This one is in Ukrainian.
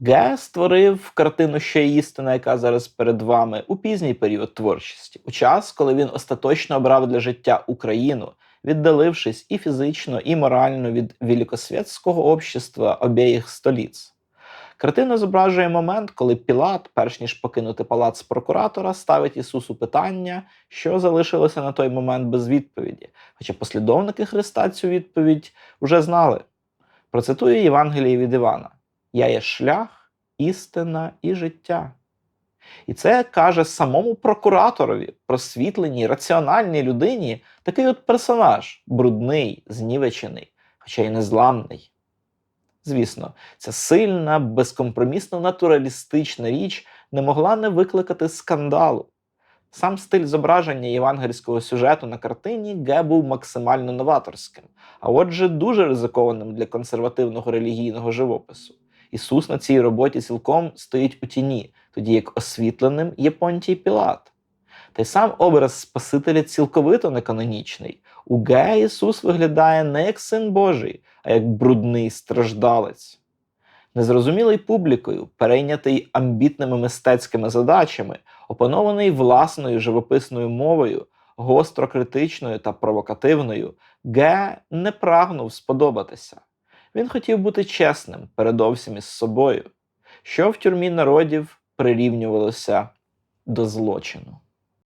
Ге створив картину ще істина, яка зараз перед вами у пізній період творчості, у час, коли він остаточно обрав для життя Україну, віддалившись і фізично, і морально від великосвітського общества обеїх століць. Картина зображує момент, коли Пілат, перш ніж покинути палац прокуратора, ставить Ісусу питання, що залишилося на той момент без відповіді. Хоча послідовники Христа цю відповідь вже знали. Процитую Євангеліє від Івана: Я є шлях, істина і життя. І це каже самому прокураторові, просвітленій, раціональній людині, такий от персонаж брудний, знівечений, хоча й незламний. Звісно, ця сильна, безкомпромісно натуралістична річ не могла не викликати скандалу. Сам стиль зображення євангельського сюжету на картині Ге був максимально новаторським, а отже, дуже ризикованим для консервативного релігійного живопису. Ісус на цій роботі цілком стоїть у тіні, тоді як освітленим є Понтій Пілат. Та й сам образ Спасителя цілковито неканонічний. У Ге Ісус виглядає не як син Божий, а як брудний страждалець. Незрозумілий публікою, перейнятий амбітними мистецькими задачами, опанований власною живописною мовою, гостро критичною та провокативною, Ге не прагнув сподобатися. Він хотів бути чесним передовсім із собою, що в тюрмі народів прирівнювалося до злочину.